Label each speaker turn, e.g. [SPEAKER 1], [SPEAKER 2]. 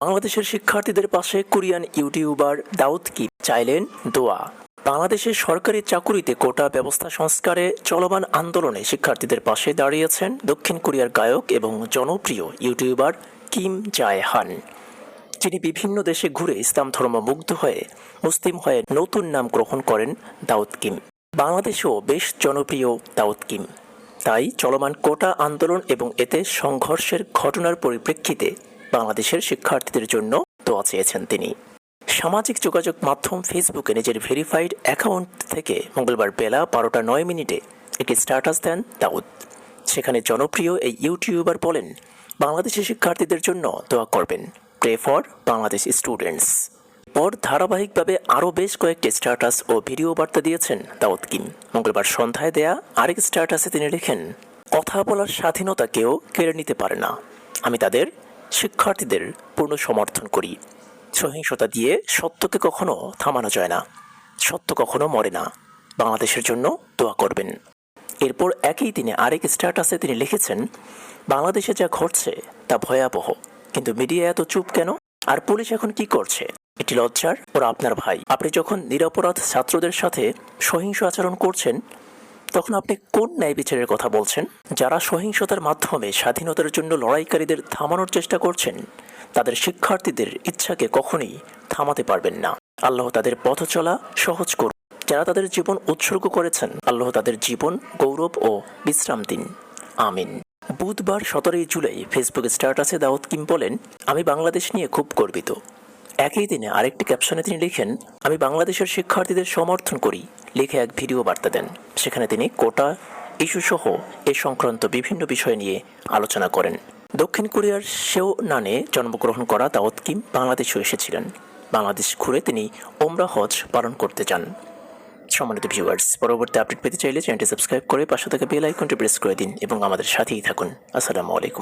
[SPEAKER 1] বাংলাদেশের শিক্ষার্থীদের পাশে কোরিয়ান ইউটিউবার দাউদ কি চাইলেন দোয়া। বাংলাদেশের সরকারি চাকুরিতে কোটা ব্যবস্থা সংস্কারে চলমান আন্দোলনে শিক্ষার্থীদের পাশে দাঁড়িয়েছেন দক্ষিণ কোরিয়ার গায়ক এবং জনপ্রিয় ইউটিউবার কিম জায় হান যিনি বিভিন্ন দেশে ঘুরে ইসলাম ধর্ম মুগ্ধ হয়ে মুসলিম হয়ে নতুন নাম গ্রহণ করেন দাউদ কিম। বাংলাদেশেও বেশ জনপ্রিয় দাউদ কিম। তাই চলমান কোটা আন্দোলন এবং এতে সংঘর্ষের ঘটনার পরিপ্রেক্ষিতে বাংলাদেশের শিক্ষার্থীদের জন্য দোয়া চেয়েছেন তিনি। সামাজিক যোগাযোগ মাধ্যম ফেসবুকে নিজের ভেরিফাইড অ্যাকাউন্ট থেকে মঙ্গলবার বেলা বারোটা নয় মিনিটে একটি স্ট্যাটাস দেন দাউদ। সেখানে জনপ্রিয় এই ইউটিউবার বলেন বাংলাদেশের শিক্ষার্থীদের জন্য দোয়া করবেন। প্রে ফর বাংলাদেশ স্টুডেন্টস পর ধারাবাহিকভাবে আরও বেশ কয়েকটি স্ট্যাটাস ও ভিডিও বার্তা দিয়েছেন দাউদ কিম। মঙ্গলবার সন্ধ্যায় দেয়া আরেক স্ট্যাটাসে তিনি লেখেন, কথা বলার স্বাধীনতা কেউ কেড়ে নিতে পারে না। আমি তাদের শিক্ষার্থীদের পূর্ণ সমর্থন করি। সহিংসতা দিয়ে সত্যকে কখনো থামানো যায় না। সত্য কখনো মরে না। বাংলাদেশের জন্য দোয়া করবেন। এরপর একই দিনে আরেক স্ট্যাটাসে তিনি লিখেছেন, বাংলাদেশে যা ঘটছে তা ভয়াবহ। কিন্তু মিডিয়া এত চুপ কেন? আর পুলিশ এখন কি করছে? এটি লজ্জার ওরা আপনার ভাই। আপনি যখন নিরপরাধ ছাত্রদের সাথে সহিংস আচরণ করছেন তখন আপনি কোন ন্যায় বিচারের কথা বলছেন? যারা সহিংসতার মাধ্যমে স্বাধীনতার জন্য লড়াইকারীদের থামানোর চেষ্টা করছেন, তাদের শিক্ষার্থীদের ইচ্ছাকে কখনোই থামাতে পারবেন না। আল্লাহ তাদের পথ চলা সহজ করুন। যারা তাদের জীবন উৎসর্গ করেছেন, আল্লাহ তাদের জীবন, গৌরব ও বিশ্রাম দিন। আমিন। বুধবার সতেরোই জুলাই ফেসবুক স্ট্যাটাসে দাউদ কিম বলেন, আমি বাংলাদেশ নিয়ে খুব গর্বিত। একই দিনে আরেকটি ক্যাপশনে তিনি লিখেন, আমি বাংলাদেশের শিক্ষার্থীদের সমর্থন করি লিখে এক ভিডিও বার্তা দেন। সেখানে তিনি কোটা ইস্যুসহ এ সংক্রান্ত বিভিন্ন বিষয় নিয়ে আলোচনা করেন। দক্ষিণ কোরিয়ার সেও নানে জন্মগ্রহণ করা দাউদ কিম বাংলাদেশেও এসেছিলেন। বাংলাদেশ ঘুরে তিনি ওমরা হজ পালন করতে চান। সম্মানিত ভিউয়ার্স পরবর্তী আপডেট পেতে চাইলে চ্যানেলটি সাবস্ক্রাইব করে পাশে থাকা বেল আইকনটি প্রেস করে দিন এবং আমাদের সাথেই থাকুন। আসসালামু আলাইকুম।